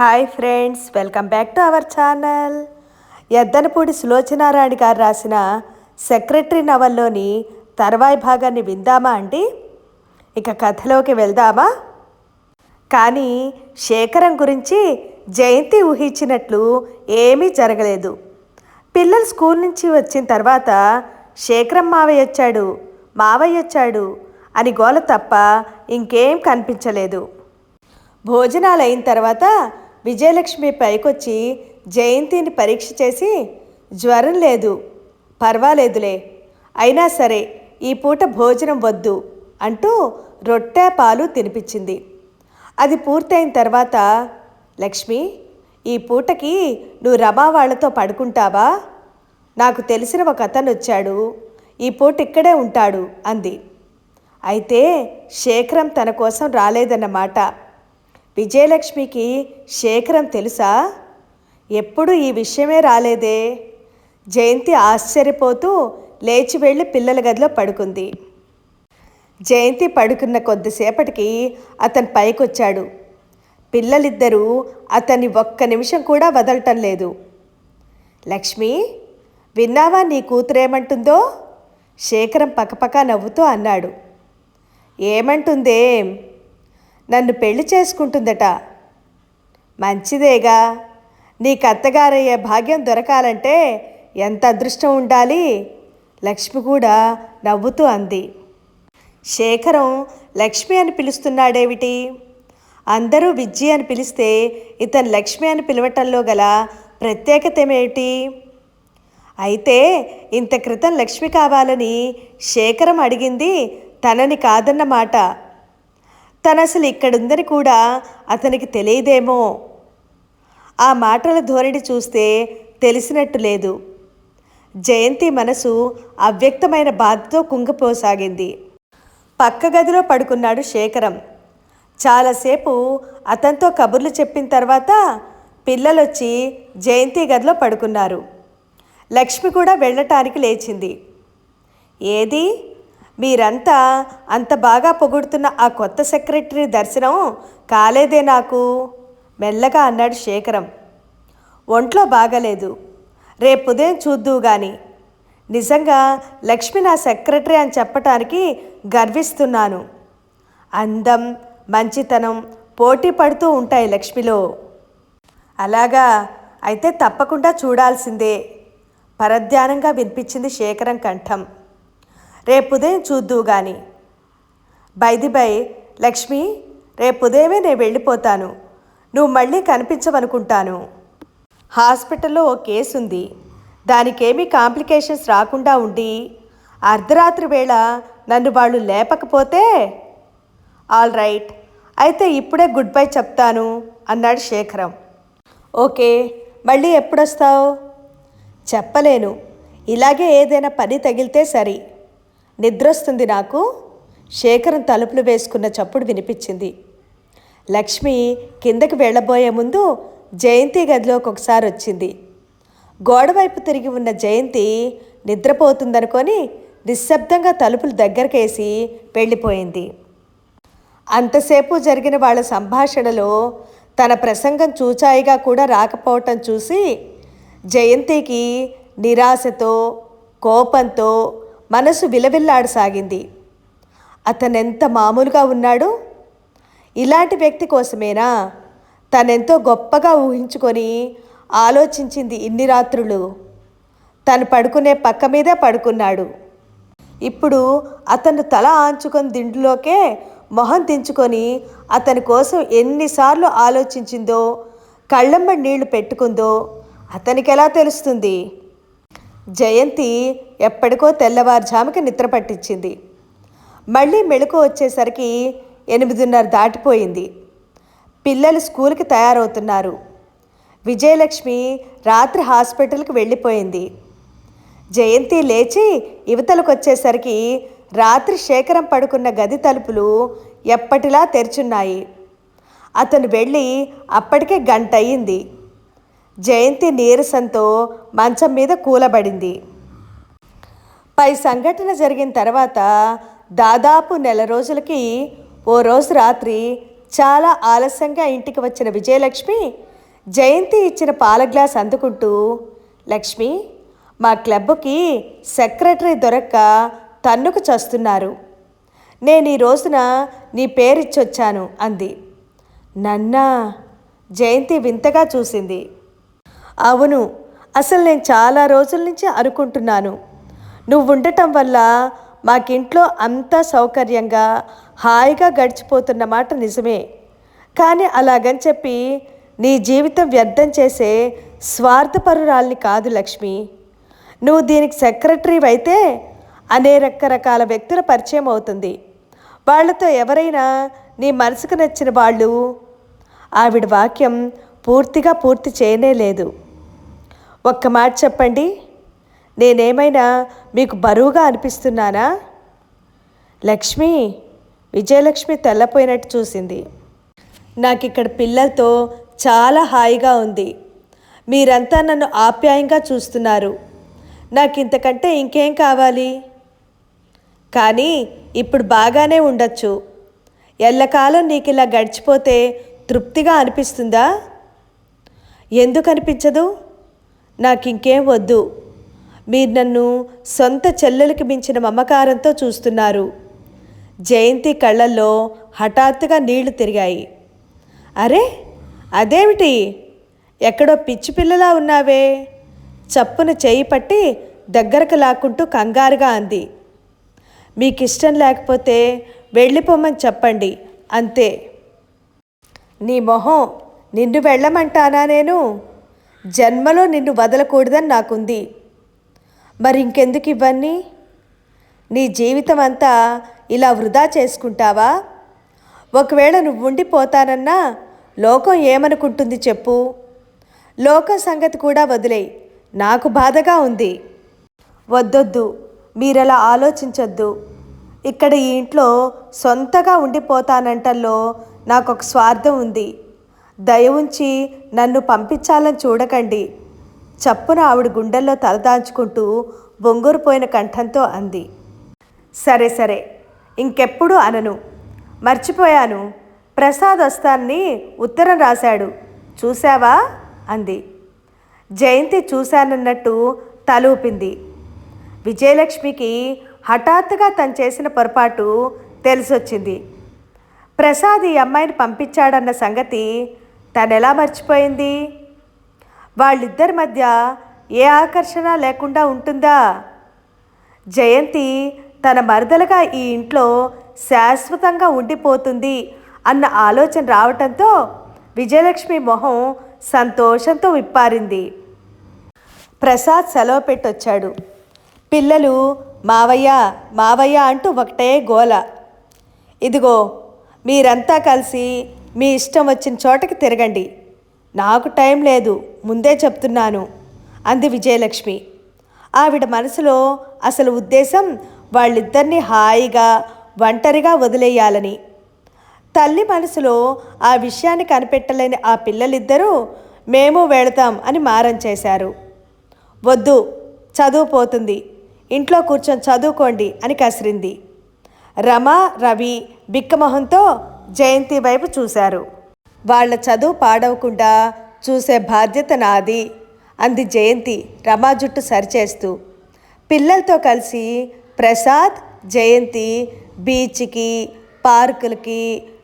Hi friends welcome back to our channel. Yeddanapudi Sulochanarani గారు రాసిన secretary నవల్లోని తర్వాయి భాగాన్ని విందామా అండి? ఇక కథలోకి వెళ్దామా? కానీ శేఖరం గురించి జయంతి ఊహించినట్లు ఏమీ జరగలేదు. పిల్లలు స్కూల్ నుంచి వచ్చిన తర్వాత శేఖరం మావయ్య వచ్చాడు మావయ్య వచ్చాడు అని గోల తప్ప ఇంకేం కనిపించలేదు. భోజనాలు అయిన తర్వాత విజయలక్ష్మి పైకొచ్చి జయంతిని పరీక్ష చేసి జ్వరం లేదు పర్వాలేదులే అయినా సరే ఈ పూట భోజనం వద్దు అంటూ రొట్టె పాలు తినిపించింది. అది పూర్తయిన తర్వాత లక్ష్మి ఈ పూటకి నువ్వు రమా వాళ్ళతో పడుకుంటావా? నాకు తెలిసిన ఒక అతను వచ్చాడు ఈ పూట ఇక్కడే ఉంటాడు అంది. అయితే శేఖరం తన కోసం రాలేదన్నమాట. విజయలక్ష్మికి శేఖరం తెలుసా? ఎప్పుడు ఈ విషయమే రాలేదే. జయంతి ఆశ్చర్యపోతూ లేచి వెళ్ళి పిల్లల గదిలో పడుకుంది. జయంతి పడుకున్న కొద్దిసేపటికి అతను పైకొచ్చాడు. పిల్లలిద్దరూ అతన్ని ఒక్క నిమిషం కూడా వదలటం లేదు. లక్ష్మి విన్నావా నీ కూతురేమంటుందో? శేఖరం పక్కపక్క నవ్వుతూ అన్నాడు. ఏమంటుందేం? నన్ను పెళ్ళి చేసుకుంటుందట. మంచిదేగా. నీకు అత్తగారయ్యే భాగ్యం దొరకాలంటే ఎంత అదృష్టం ఉండాలి? లక్ష్మి కూడా నవ్వుతూ అంది. శేఖరం లక్ష్మి అని పిలుస్తున్నాడేమిటి? అందరూ విజ్జి అని పిలిస్తే ఇతను లక్ష్మి అని పిలవటంలో గల ప్రత్యేకత ఏమిటి అయితే ఇంత క్రితం లక్ష్మి కావాలని శేఖరం అడిగింది తనని కాదన్నమాట. తను అసలు ఇక్కడుందని కూడా అతనికి తెలియదేమో. ఆ మాటల ధోరణి చూస్తే తెలిసినట్టు లేదు. జయంతి మనసు అవ్యక్తమైన బాధతో కుంగిపోసాగింది. పక్క గదిలో పడుకున్నాడు శేఖరం. చాలాసేపు అతనితో కబుర్లు చెప్పిన తర్వాత పిల్లలొచ్చి జయంతి గదిలో పడుకున్నారు. లక్ష్మి కూడా వెళ్ళటానికి లేచింది. ఏది? మీరంతా అంత బాగా పొగుడుతున్న ఆ కొత్త సెక్రటరీ దర్శనం కాలేదే నాకు మెల్లగా అన్నాడు శేఖరం. ఒంట్లో బాగలేదు. రేపు ఉదయం చూద్దువు గాని. నిజంగా లక్ష్మి నా సెక్రటరీ అని చెప్పటానికి గర్విస్తున్నాను. అందం మంచితనం పోటీ పడుతూ ఉంటాయి లక్ష్మిలో. అలాగా అయితే తప్పకుండా చూడాల్సిందే. పరధ్యానంగా వినిపించింది శేఖరం కంఠం. రేపు ఉదయం చూద్దువు గాని బైది బై లక్ష్మి రేపు ఉదయమే నేను వెళ్ళిపోతాను. నువ్వు మళ్ళీ కనిపించవనుకుంటాను. హాస్పిటల్లో ఓ కేసు ఉంది దానికేమీ కాంప్లికేషన్స్ రాకుండా ఉండి అర్ధరాత్రి వేళ నన్ను వాళ్ళు లేపకపోతే? ఆల్ రైట్ అయితే ఇప్పుడే గుడ్ బై చెప్తాను అన్నాడు శేఖరం. ఓకే మళ్ళీ ఎప్పుడొస్తావు? చెప్పలేను. ఇలాగే ఏదైనా పని తగిలితే సరి. నిద్రొస్తుంది నాకు. శేఖరం తలుపులు వేసుకున్న చప్పుడు వినిపించింది. లక్ష్మి కిందకి వెళ్ళబోయే ముందు జయంతి గదిలోకి ఒకసారి వచ్చింది. గోడవైపు తిరిగి ఉన్న జయంతి నిద్రపోతుందనుకొని నిశ్శబ్దంగా తలుపులు దగ్గరకేసి వెళ్ళిపోయింది. అంతసేపు జరిగిన వాళ్ళ సంభాషణలో తన ప్రసంగం చూచాయిగా కూడా రాకపోవటం చూసి జయంతికి నిరాశతో కోపంతో మనసు విలవిల్లాడసాగింది. అతనెంత మామూలుగా ఉన్నాడు? ఇలాంటి వ్యక్తి కోసమేనా? తనెంతో గొప్పగా ఊహించుకొని ఆలోచించింది ఇన్ని రాత్రులు. తను పడుకునే పక్క మీదే పడుకున్నాడు. ఇప్పుడు అతను తల ఆంచుకొని దిండులోకే మొహం దించుకొని అతని కోసం ఎన్నిసార్లు ఆలోచించిందో కళ్ళమ్మ నీళ్ళు పెట్టుకుందో అతనికి ఎలా తెలుస్తుంది? జయంతి ఎప్పటికో తెల్లవారుజాముకి నిద్ర పట్టించింది. మళ్ళీ మెళుకు వచ్చేసరికి ఎనిమిదిన్నర దాటిపోయింది. పిల్లలు స్కూల్కి తయారవుతున్నారు. విజయలక్ష్మి రాత్రి హాస్పిటల్కి వెళ్ళిపోయింది. జయంతి లేచి యువతలకు వచ్చేసరికి రాత్రి శేఖరం పడుకున్న గది తలుపులు ఎప్పటిలా తెరుచున్నాయి. అతను వెళ్ళి అప్పటికే గంట అయ్యింది జయంతి నీరసంతో మంచం మీద కూలబడింది. పై సంఘటన జరిగిన తర్వాత దాదాపు నెల రోజులకి ఓ రోజు రాత్రి చాలా ఆలస్యంగా ఇంటికి వచ్చిన విజయలక్ష్మి జయంతి ఇచ్చిన పాల గ్లాస్ అందుకుంటూ లక్ష్మి మా క్లబ్కి సెక్రటరీ దొరక్క తన్నుకు చస్తున్నారు. నేను ఈ రోజున నీ పేరిచ్చొచ్చాను అంది. నన్నా జయంతి వింతగా చూసింది. అవును అసలు నేను చాలా రోజుల నుంచి అనుకుంటున్నాను. నువ్వు ఉండటం వల్ల మాకింట్లో అంతా సౌకర్యంగా హాయిగా గడిచిపోతున్న మాట నిజమే. కానీ అలాగని చెప్పి నీ జీవితం వ్యర్థం చేసే స్వార్థపరురాల్ని కాదు లక్ష్మి. నువ్వు దీనికి సెక్రటరీ అయితే అనే రకరకాల వ్యక్తుల పరిచయం అవుతుంది. వాళ్ళతో ఎవరైనా నీ మనసుకు నచ్చిన వాళ్ళు ఆవిడ వాక్యం పూర్తిగా పూర్తి చేయనే లేదు. ఒక్క మాట చెప్పండి. నేనేమైనా మీకు బరువుగా అనిపిస్తున్నానా? లక్ష్మి విజయలక్ష్మి తెల్లపోయినట్టు చూసింది. నాకు ఇక్కడ పిల్లలతో చాలా హాయిగా ఉంది. మీరంతా నన్ను ఆప్యాయంగా చూస్తున్నారు. నాకు ఇంతకంటే ఇంకేం కావాలి? కానీ ఇప్పుడు బాగానే ఉండొచ్చు. ఎల్లకాలం నీకు ఇలా గడిచిపోతే తృప్తిగా అనిపిస్తుందా? ఎందుకు అనిపించదు నాకు ఇంకేం వద్దు. మీరు నన్ను సొంత చెల్లెలకి మించిన మమకారంతో చూస్తున్నారు. జయంతి కళ్ళల్లో హఠాత్తుగా నీళ్ళు తిరిగాయి. అరే అదేమిటి? ఎక్కడో పిచ్చి పిల్లలా ఉన్నావే. చప్పున చేయి పట్టి దగ్గరకు లాక్కుంటూ కంగారుగా అంది. మీకు ఇష్టం లేకపోతే వెళ్ళిపోమని చెప్పండి అంతే. నీ మొహం నిన్ను వెళ్ళమంటానా నేను? జన్మలో నిన్ను వదలకూడదని నాకుంది. మరి ఇంకెందుకు ఇవన్నీ? నీ జీవితం అంతా ఇలా వృధా చేసుకుంటావా? ఒకవేళ నువ్వు ఉండిపోతానన్నా లోకం ఏమనుకుంటుంది చెప్పు. లోక సంగతి కూడా వదిలేయి. నాకు బాధగా ఉంది. వద్దొద్దు. మీరలా ఆలోచించొద్దు. ఇక్కడ ఈ ఇంట్లో సొంతగా ఉండిపోతానంటల్లో నాకు ఒక స్వార్థం ఉంది. దయ ఉంచి నన్ను పంపించాలని చూడకండి. చప్పున ఆవిడ గుండెల్లో తలదాంచుకుంటూ బొంగురుపోయిన కంఠంతో అంది. సరే సరే ఇంకెప్పుడు అనను. మర్చిపోయాను. ప్రసాద్ వస్తానని ఉత్తరం రాశాడు. చూశావా? అంది. జయంతి చూశానన్నట్టు తలూపింది విజయలక్ష్మికి హఠాత్తుగా తను చేసిన పొరపాటు తెలిసొచ్చింది. ప్రసాద్ ఈ అమ్మాయిని పంపించాడన్న సంగతి తనెలా మర్చిపోయింది? వాళ్ళిద్దరి మధ్య ఏ ఆకర్షణ లేకుండా ఉంటుందా? జయంతి తన మరదలుగా ఈ ఇంట్లో శాశ్వతంగా ఉండిపోతుంది అన్న ఆలోచన రావటంతో విజయలక్ష్మి మొహం సంతోషంతో విప్పారింది. ప్రసాద్ సెలవు పెట్టొచ్చాడు. పిల్లలు మావయ్య మావయ్య అంటూ ఒకటే గోల. ఇదిగో మీరంతా కలిసి మీ ఇష్టం వచ్చిన చోటకి తిరగండి. నాకు టైం లేదు ముందే చెప్తున్నాను అంది విజయలక్ష్మి. ఆవిడ మనసులో అసలు ఉద్దేశం వాళ్ళిద్దరినీ హాయిగా ఒంటరిగా వదిలేయాలని. తల్లి మనసులో ఆ విషయాన్ని కనిపెట్టలేని ఆ పిల్లలిద్దరూ మేము వెళతాం అని మారం చేశారు. వద్దు చదువు పోతుంది. ఇంట్లో కూర్చొని చదువుకోండి అని కసిరింది. రమ రవి బిక్కమొహంతో జయంతి వైపు చూశారు. వాళ్ళ చదువు పాడవకుండా చూసే బాధ్యత నాది అంది జయంతి రమా జుట్టు సరిచేస్తూ. పిల్లలతో కలిసి ప్రసాద్ జయంతి బీచ్కి పార్కులకి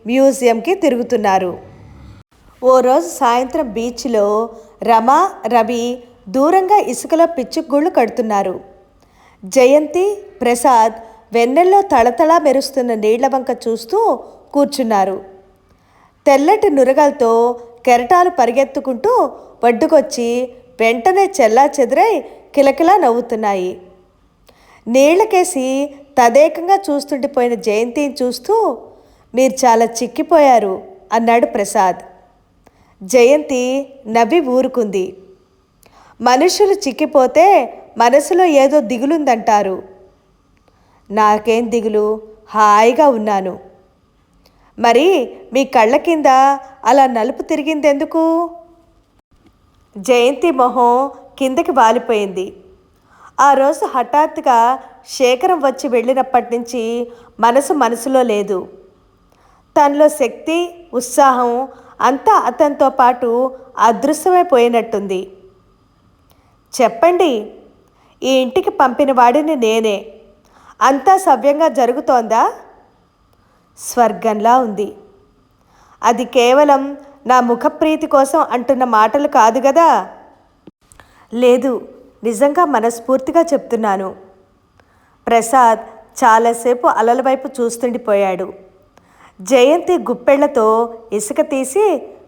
మ్యూజియంకి తిరుగుతున్నారు. ఓ రోజు సాయంత్రం బీచ్లో రమ రవి దూరంగా ఇసుకలో పిచ్చుగుళ్ళు కడుతున్నారు. జయంతి ప్రసాద్ వెన్నెల్లో తళతళా మెరుస్తున్న నీళ్ళ వంక చూస్తూ కూర్చున్నారు. తెల్లటి నురగలతో కెరటాలు పరిగెత్తుకుంటూ ఒడ్డుకొచ్చి వెంటనే చెల్లా చెదిరై కిలకిలా నవ్వుతున్నాయి. నీళ్ళకేసి తదేకంగా చూస్తుండిపోయిన జయంతిని చూస్తూ మీరు చాలా చిక్కిపోయారు అన్నాడు ప్రసాద్. జయంతి నవ్వి ఊరుకుంది. మనుషులు చిక్కిపోతే మనసులో ఏదో దిగులుందంటారు. నాకేం దిగులు? హాయిగా ఉన్నాను. మరి మీ కళ్ళ కింద అలా నలుపు తిరిగిందెందుకు? జయంతి మొహం కిందకి వాలిపోయింది. ఆ రోజు హఠాత్తుగా శేఖరం వచ్చి వెళ్ళినప్పటి నుంచి మనసు మనసులో లేదు. తనలో శక్తి ఉత్సాహం అంతా అతనితో పాటు అదృశ్యమైపోయినట్టుంది చెప్పండి ఈ ఇంటికి పంపిన వాడిని నేనే. అంతా సవ్యంగా జరుగుతోందా? స్వర్గంలా ఉంది. అది కేవలం నా ముఖప్రీతి కోసం అంటున్న మాటలు కాదు కదా లేదు నిజంగా మనస్ఫూర్తిగా చెప్తున్నాను. ప్రసాద్ చాలాసేపు అలల వైపు చూస్తుండిపోయాడు. జయంతి గుప్పెళ్ళతో ఇసుక తీసి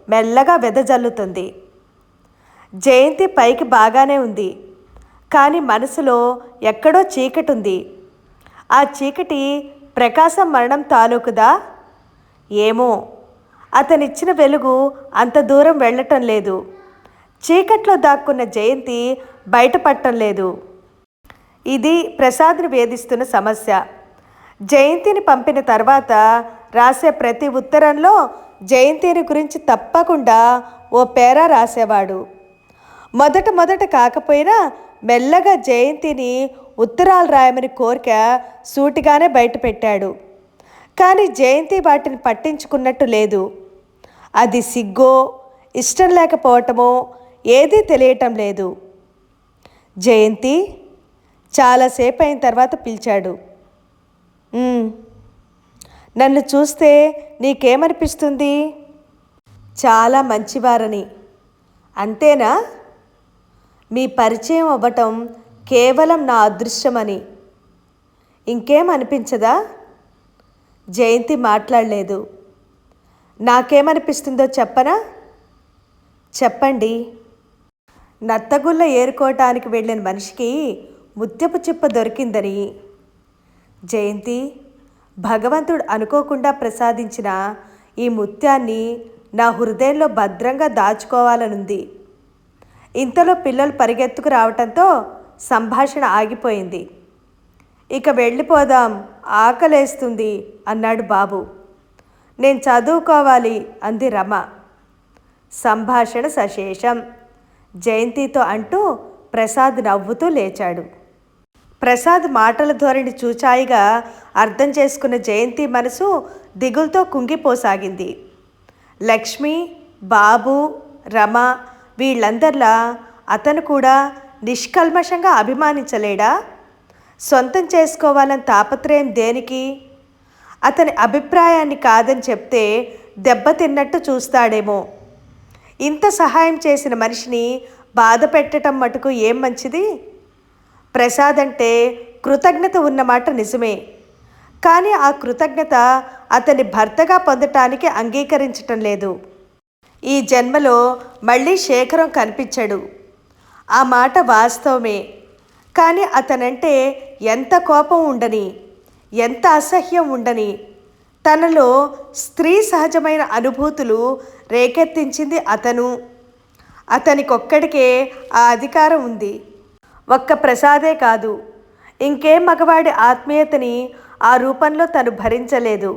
మెల్లగా వెదజల్లుతుంది జయంతి పైకి బాగానే ఉంది. కానీ మనసులో ఎక్కడో చీకటి ఉంది. ఆ చీకటి ప్రకాశం మరణం తాలూకుదా? ఏమో. అతనిచ్చిన వెలుగు అంత దూరం వెళ్ళటం లేదు. చీకట్లో దాక్కున్న జయంతి బయటపడటం లేదు. ఇది ప్రసాద్ని వేధిస్తున్న సమస్య. జయంతిని పంపిన తర్వాత రాసే ప్రతి ఉత్తరంలో జయంతిని గురించి తప్పకుండా ఓ పేరా రాసేవాడు. మొదట మొదట కాకపోయినా మెల్లగా జయంతిని ఉత్తరాలు రాయమని కోరిక సూటిగానే బయటపెట్టాడు కానీ జయంతి వాటిని పట్టించుకున్నట్టు లేదు. అది సిగ్గో ఇష్టం లేకపోవటమో ఏదీ తెలియటం లేదు. జయంతి చాలాసేపు అయిన తర్వాత పిలిచాడు. నన్ను చూస్తే నీకేమనిపిస్తుంది? చాలా మంచివారని. అంతేనా? మీ పరిచయం అవ్వటం కేవలం నా అదృశ్యమని. ఇంకేం అనిపించదా జయంతి మాట్లాడలేదు. నాకేమనిపిస్తుందో చెప్పనా? చెప్పండి. నత్తగుల్ల ఏరుకోవటానికి వెళ్ళిన మనిషికి ముత్యపు చిప్ప దొరికిందని. జయంతి భగవంతుడు అనుకోకుండా ప్రసాదించిన ఈ ముత్యాన్ని నా హృదయంలో భద్రంగా దాచుకోవాలనుంది. ఇంతలో పిల్లలు పరిగెత్తుకు రావటంతో సంభాషణ ఆగిపోయింది. ఇక వెళ్ళిపోదాం ఆకలేస్తుంది అన్నాడు బాబు. నేను చదువుకోవాలి అంది రమ. సంభాషణ సశేషం. జయంతితో అంటూ ప్రసాద్ నవ్వుతూ లేచాడు. ప్రసాద్ మాటల ధోరణి చూచాయిగా అర్థం చేసుకున్న జయంతి మనసు దిగులతో కుంగిపోసాగింది. లక్ష్మి బాబు రమ వీళ్ళందరిలా అతను కూడా నిష్కల్మషంగా అభిమానించలేడా? సొంతం చేసుకోవాలని తాపత్రయం దేనికి? అతని అభిప్రాయాన్ని కాదని చెప్తే దెబ్బతిన్నట్టు చూస్తాడేమో. ఇంత సహాయం చేసిన మనిషిని బాధ పెట్టడం మటుకు ఏం మంచిది? ప్రసాద్ అంటే కృతజ్ఞత ఉన్నమాట నిజమే. కానీ ఆ కృతజ్ఞత అతని భర్తగా పొందటానికి అంగీకరించటం లేదు. ఈ జన్మలో మళ్ళీ శేఖరం కనిపించడు. ఆ మాట వాస్తవమే. కానీ అతనంటే ఎంత కోపం ఉండని ఎంత అసహ్యం ఉండని తనలో స్త్రీ సహజమైన అనుభూతులు రేకెత్తించింది అతను. అతనికొక్కడికే ఆ అధికారం ఉంది. ఒక్క ప్రసాదే కాదు. ఇంకే మగవాడి ఆత్మీయతని ఆ రూపంలో తను భరించలేదు.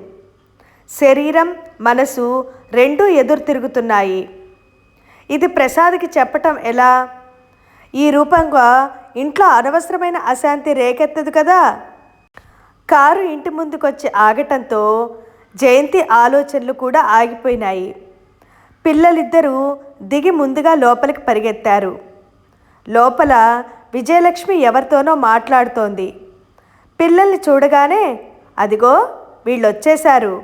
శరీరం మనసు రెండూ ఎదురు తిరుగుతున్నాయి. ఇది ప్రసాద్కి చెప్పటం ఎలా? ఈ రూపంగా ఇంట్లో అనవసరమైన అశాంతి రేకెత్తదు కదా. కారు ఇంటి ముందుకొచ్చి ఆగటంతో జయంతి ఆలోచనలు కూడా ఆగిపోయినాయి. పిల్లలిద్దరూ దిగి ముందుగా లోపలికి పరిగెత్తారు. లోపల విజయలక్ష్మి ఎవరితోనో మాట్లాడుతోంది. పిల్లల్ని చూడగానే అదిగో వీళ్ళొచ్చేశారు.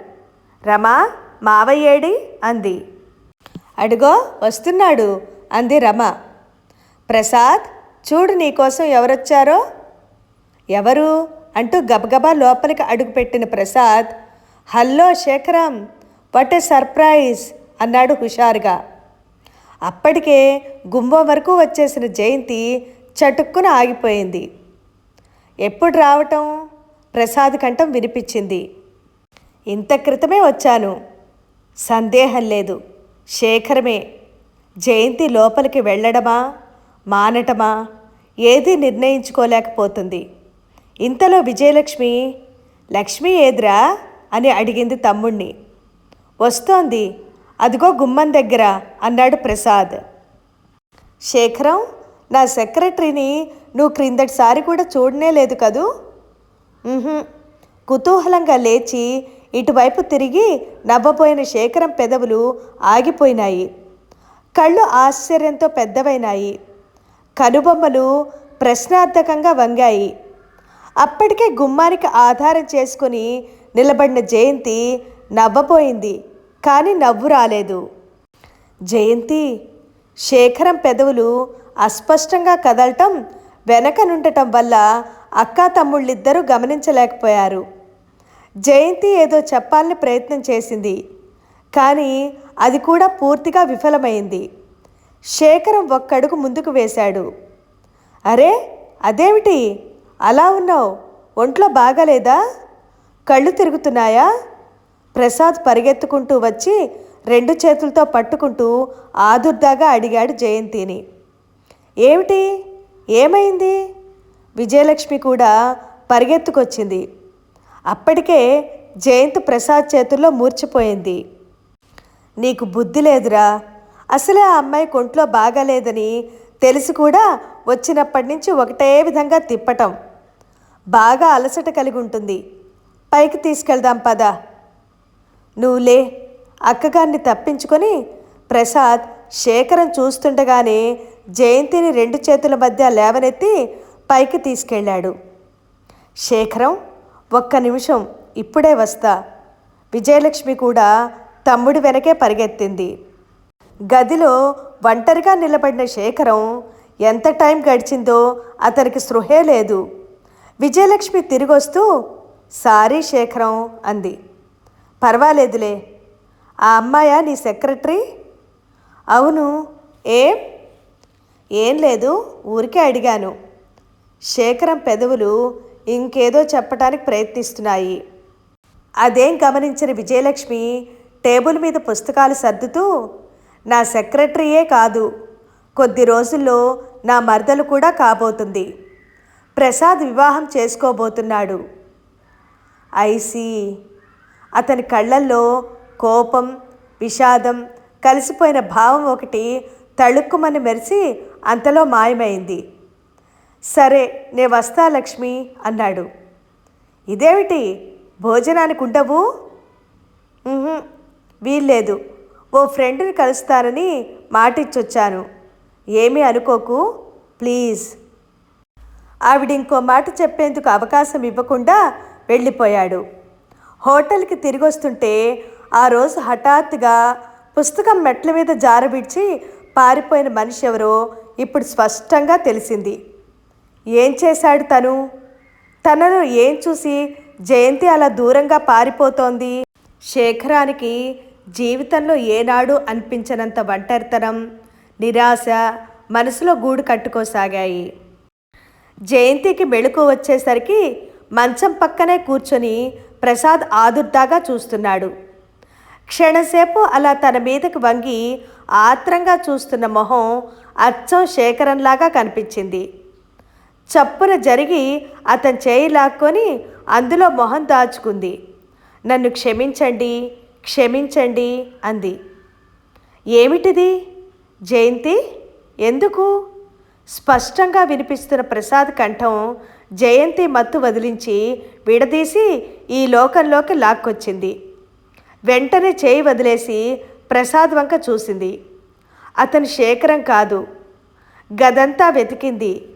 రమా మావయ్యేడి అంది. అడుగో వస్తున్నాడు అంది రమ. ప్రసాద్ చూడు నీకోసం ఎవరొచ్చారో. ఎవరు? అంటూ గబగబా లోపలికి అడుగుపెట్టిన Prasad hello Shekharam what a surprise అన్నాడు హుషారుగా. అప్పటికే గుంభం వరకు వచ్చేసిన జయంతి చటుక్కున ఆగిపోయింది. ఎప్పుడు రావటం? ప్రసాద్ కంఠం వినిపించింది. ఇంత క్రితమే వచ్చాను. సందేహం లేదు. శేఖరమే. జయంతి లోపలికి వెళ్ళడమా? మానటమా? ఏదీ నిర్ణయించుకోలేకపోతుంది. ఇంతలో విజయలక్ష్మి లక్ష్మి ఏదిరా? అని అడిగింది తమ్ముణ్ణి. వస్తోంది. అదిగో గుమ్మం దగ్గర అన్నాడు ప్రసాద్. శేఖరం నా సెక్రటరీని నువ్వు క్రిందటిసారి కూడా చూడనే లేదు కదూ? కుతూహలంగా లేచి ఇటువైపు తిరిగి నవ్వబోయిన శేఖరం పెదవులు ఆగిపోయినాయి. కళ్ళు ఆశ్చర్యంతో పెద్దవైనాయి. కనుబొమ్మలు ప్రశ్నార్థకంగా వంగాయి. అప్పటికే గుమ్మానికి ఆధారం చేసుకుని నిలబడిన జయంతి నవ్వబోయింది కానీ నవ్వు రాలేదు. జయంతి శేఖరం పెదవులు అస్పష్టంగా కదలటం వెనక నుండటం వల్ల అక్కా తమ్ముళ్ళిద్దరూ గమనించలేకపోయారు. జయంతి ఏదో చెప్పాలని ప్రయత్నం చేసింది కానీ అది కూడా పూర్తిగా విఫలమైంది. శేఖరం ఒక్కడుగు ముందుకు వేశాడు. అరే అదేమిటి? అలా ఉన్నావు? ఒంట్లో బాగాలేదా? కళ్ళు తిరుగుతున్నాయా? ప్రసాద్ పరిగెత్తుకుంటూ వచ్చి రెండు చేతులతో పట్టుకుంటూ ఆదుర్దాగా అడిగాడు జయంతిని. ఏమిటి? ఏమైంది? విజయలక్ష్మి కూడా పరిగెత్తుకొచ్చింది. అప్పటికే జయంత్ ప్రసాద్ చేతుల్లో మూర్చిపోయింది. నీకు బుద్ధి లేదురా. అసలే ఆ అమ్మాయి కొంట్లో బాగాలేదని తెలిసి కూడా వచ్చినప్పటి నుంచి ఒకటే విధంగా తిప్పటం. బాగా అలసట కలిగి ఉంటుంది. పైకి తీసుకెళ్దాం పద. నువ్వులే అక్కగారిని తప్పించుకొని ప్రసాద్ శేఖరం చూస్తుండగానే జయంతిని రెండు చేతుల మధ్య లేవనెత్తి పైకి తీసుకెళ్ళాడు. శేఖరం ఒక్క నిమిషం ఇప్పుడే వస్తా. విజయలక్ష్మి కూడా తమ్ముడి వెనకే పరిగెత్తింది. గదిలో ఒంటరిగా నిలబడిన శేఖరం ఎంత టైం గడిచిందో అతనికి స్పృహే లేదు. విజయలక్ష్మి తిరిగొస్తూ సారీ శేఖరం అంది. పర్వాలేదులే. ఆ అమ్మాయ నీ సెక్రటరీ? అవును. ఏం? ఏం లేదు ఊరికే అడిగాను. శేఖరం పెదవులు ఇంకేదో చెప్పడానికి ప్రయత్నిస్తున్నాయి. అదేం గమనించిన విజయలక్ష్మి టేబుల్ మీద పుస్తకాలు సర్దుతూ నా సెక్రటరీయే కాదు కొద్ది రోజుల్లో నా మరదలు కూడా కాబోతుంది. ప్రసాద్ వివాహం చేసుకోబోతున్నాడు. ఐసి అతని కళ్ళల్లో కోపం విషాదం కలిసిపోయిన భావం ఒకటి తళుక్కుమని మెరిసి అంతలో మాయమైంది. సరే నే వస్తా లక్ష్మి అన్నాడు. ఇదేమిటి? భోజనానికి ఉండవు? వీల్లేదు. ఓ ఫ్రెండ్ని కలుస్తానని మాటిచ్చొచ్చాను. ఏమీ అనుకోకు ప్లీజ్. ఆవిడ ఇంకో మాట చెప్పేందుకు అవకాశం ఇవ్వకుండా వెళ్ళిపోయాడు. హోటల్కి తిరిగొస్తుంటే ఆ రోజు హఠాత్తుగా పుస్తకం మెట్ల మీద జారబిడ్చి పారిపోయిన మనిషి ఎవరో ఇప్పుడు స్పష్టంగా తెలిసింది. ఏం చేశాడు తను? తనను ఏం చూసి జయంతి అలా దూరంగా పారిపోతోంది? శేఖరానికి జీవితంలో ఏనాడు అనిపించనంత ఒంటరితనం నిరాశ మనసులో గూడు కట్టుకోసాగాయి. జయంతికి మెళుకు వచ్చేసరికి మంచం పక్కనే కూర్చొని ప్రసాద్ ఆదుర్దాగా చూస్తున్నాడు. క్షణసేపు అలా తన మీదకి వంగి ఆత్రంగా చూస్తున్న మొహం అచ్చం శేఖరంలాగా కనిపించింది. చప్పున జరిగి అతని చేయి లాక్కొని అందులో మొహం దాచుకుంది. నన్ను క్షమించండి క్షమించండి అంది. ఏమిటిది? జయంతి? ఎందుకు? స్పష్టంగా వినిపిస్తున్న ప్రసాద్ కంఠం జయంతి మత్తు వదిలించి విడదీసి ఈ లోకంలోకి లాక్కొచ్చింది. వెంటనే చేయి వదిలేసి ప్రసాద్ వంక చూసింది. అతను శేఖరం కాదు. గదంతా వెతికింది.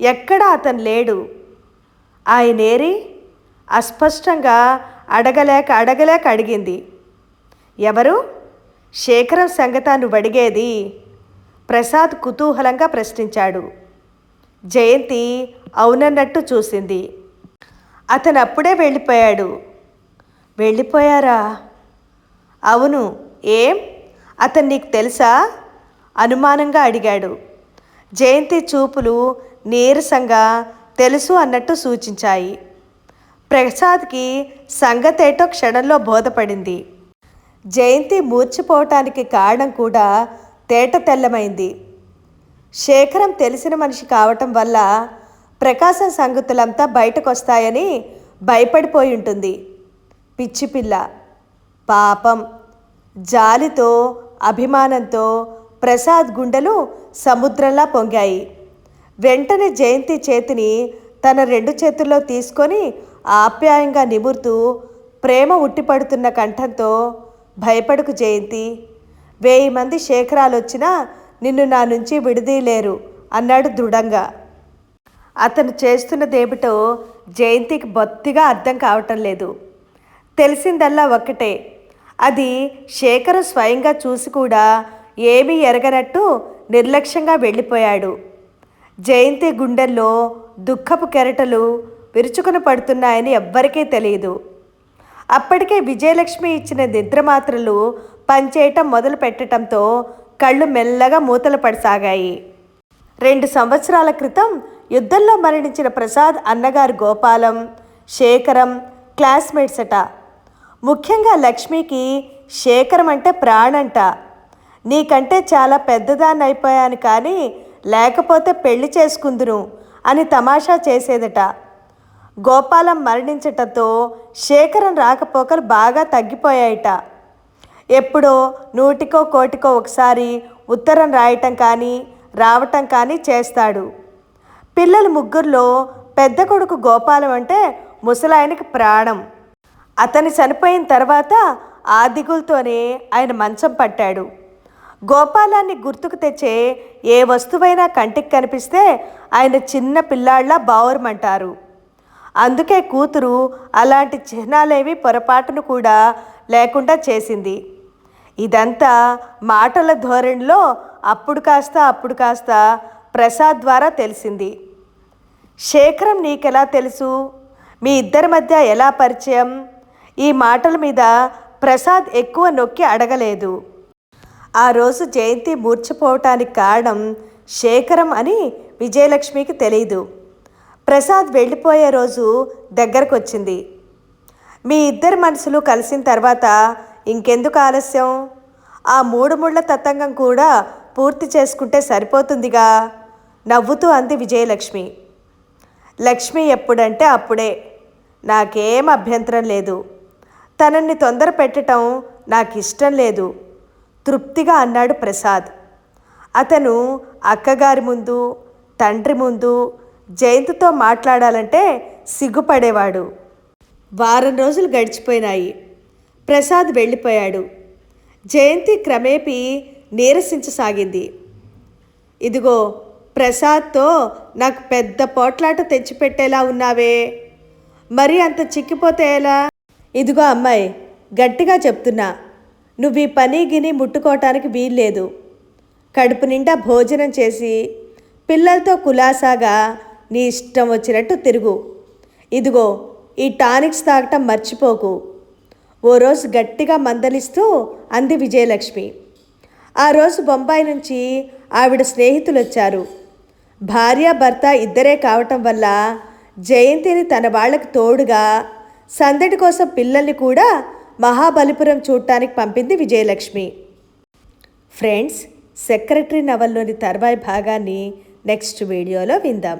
ఎక్కడ అతను లేడు. ఆయనేరి అస్పష్టంగా అడగలేక అడగలేక అడిగింది. ఎవరు? శేఖరం సంగతా నువ్వు అడిగేది ప్రసాద్ కుతూహలంగా ప్రశ్నించాడు. జయంతి అవునన్నట్టు చూసింది. అతను అప్పుడే వెళ్ళిపోయాడు. వెళ్ళిపోయారా? అవును. ఏం? అతను నీకు తెలుసా? అనుమానంగా అడిగాడు. జయంతి చూపులు నీరసంగా తెలుసు అన్నట్టు సూచించాయి. ప్రసాద్కి సంగతేటో క్షణంలో బోధపడింది. జయంతి మూర్చిపోవటానికి కారణం కూడా తేట తెల్లమైంది. శేఖరం తెలిసిన మనిషి కావటం వల్ల ప్రకాశం సంగతులంతా బయటకొస్తాయని భయపడిపోయి ఉంటుంది. పిచ్చిపిల్ల పాపం. జాలితో అభిమానంతో ప్రసాద్ గుండెలు సముద్రంలా పొంగాయి. వెంటనే జయంతి చేతిని తన రెండు చేతుల్లో తీసుకొని ఆప్యాయంగా నిమురుతూ ప్రేమ ఉట్టిపడుతున్న కంఠంతో భయపడకు జయంతి. వెయ్యి మంది శేఖరాలు వచ్చినా నిన్ను నా నుంచి విడదీయలేరు అన్నాడు దృఢంగా. అతను చేస్తున్నదేమిటో జయంతికి బొత్తిగా అర్థం కావటం లేదు. తెలిసిందల్లా ఒక్కటే. అది శేఖర్ స్వయంగా చూసి కూడా ఏమీ ఎరగనట్టు నిర్లక్ష్యంగా వెళ్ళిపోయాడు. జయంతి గుండెల్లో దుఃఖపు కెరటలు విరుచుకుని పడుతున్నాయని ఎవ్వరికీ తెలియదు. అప్పటికే విజయలక్ష్మి ఇచ్చిన నిద్రమాత్రలు పనిచేయటం మొదలు పెట్టడంతో కళ్ళు మెల్లగా మూతలు పడసాగాయి. రెండు సంవత్సరాల క్రితం యుద్ధంలో మరణించిన ప్రసాద్ అన్నగారు గోపాలం శేఖరం క్లాస్మేట్స్ అట. ముఖ్యంగా లక్ష్మికి శేఖరం అంటే ప్రాణంట. నీకంటే చాలా పెద్దదాన్ని అయిపోయాను కానీ లేకపోతే పెళ్ళి చేసుకుందును అని తమాషా చేసేదట. గోపాలం మరణించటంతో శేఖరం రాకపోకలు బాగా తగ్గిపోయాయట. ఎప్పుడో నూటికో కోటికో ఒకసారి ఉత్తరం రాయటం కానీ రావటం కానీ చేస్తాడు. పిల్లలు ముగ్గురులో పెద్ద కొడుకు గోపాలం అంటే ముసలాయనకి ప్రాణం. అతని చనిపోయిన తర్వాత ఆ దిగులతోనే ఆయన మంచం పట్టాడు. గోపాలాన్ని గుర్తుకు తెచ్చే ఏ వస్తువైనా కంటికి కనిపిస్తే ఆయన చిన్న పిల్లాళ్ళ బావురమంటారు. అందుకే కూతురు అలాంటి చిహ్నాలేవి పొరపాటును కూడా లేకుండా చేసింది. ఇదంతా మాటల ధోరణిలో అప్పుడు కాస్త అప్పుడు కాస్త ప్రసాద్ ద్వారా తెలిసింది. శేఖరం నీకెలా తెలుసు? మీ ఇద్దరి మధ్య ఎలా పరిచయం? ఈ మాటల మీద ప్రసాద్ ఎక్కువ నొక్కి అడగలేదు. ఆ రోజు జయంతి మూర్చిపోవటానికి కారణం శేఖరం అని విజయలక్ష్మికి తెలియదు ప్రసాద్ వెళ్ళిపోయే రోజు దగ్గరకు వచ్చింది మీ ఇద్దరి మనసులు కలిసిన తర్వాత ఇంకెందుకు ఆలస్యం? ఆ మూడు ముళ్ళ తతంగం కూడా పూర్తి చేసుకుంటే సరిపోతుందిగా? నవ్వుతూ అంది విజయలక్ష్మి. లక్ష్మి ఎప్పుడంటే అప్పుడే. నాకేం అభ్యంతరం లేదు. తనని తొందర పెట్టడం నాకు ఇష్టం లేదు. తృప్తిగా అన్నాడు ప్రసాద్. అతను అక్కగారి ముందు తండ్రి ముందు జయంతితో మాట్లాడాలంటే సిగ్గుపడేవాడు. వారం రోజులు గడిచిపోయినాయి. ప్రసాద్ వెళ్ళిపోయాడు. జయంతి క్రమేపీ నీరసించసాగింది. ఇదిగో ప్రసాద్తో నాకు పెద్ద పోట్లాట తెచ్చిపెట్టేలా ఉన్నావే. మరి అంత చిక్కిపోతే ఎలా? ఇదిగో అమ్మాయి గట్టిగా చెప్తున్నా. నువ్వు ఈ పని గిని ముట్టుకోవటానికి వీల్లేదు. కడుపు నిండా భోజనం చేసి పిల్లలతో కులాసాగా నీ ఇష్టం వచ్చినట్టు తిరుగు. ఇదిగో ఈ టానిక్స్ తాగటం మర్చిపోకు. ఓ రోజు గట్టిగా మందలిస్తూ అంది విజయలక్ష్మి. ఆ రోజు బొంబాయి నుంచి ఆవిడ స్నేహితులు వచ్చారు భార్య భర్త ఇద్దరే కావటం వల్ల జయంతిని తన వాళ్ళకి తోడుగా సందడి కోసం పిల్లల్ని కూడా మహాబలిపురం చూడటానికి పంపింది విజయలక్ష్మి. ఫ్రెండ్స్ సెక్రటరీ నవల్లోని తర్వాయి భాగాన్ని నెక్స్ట్ వీడియోలో విందాం.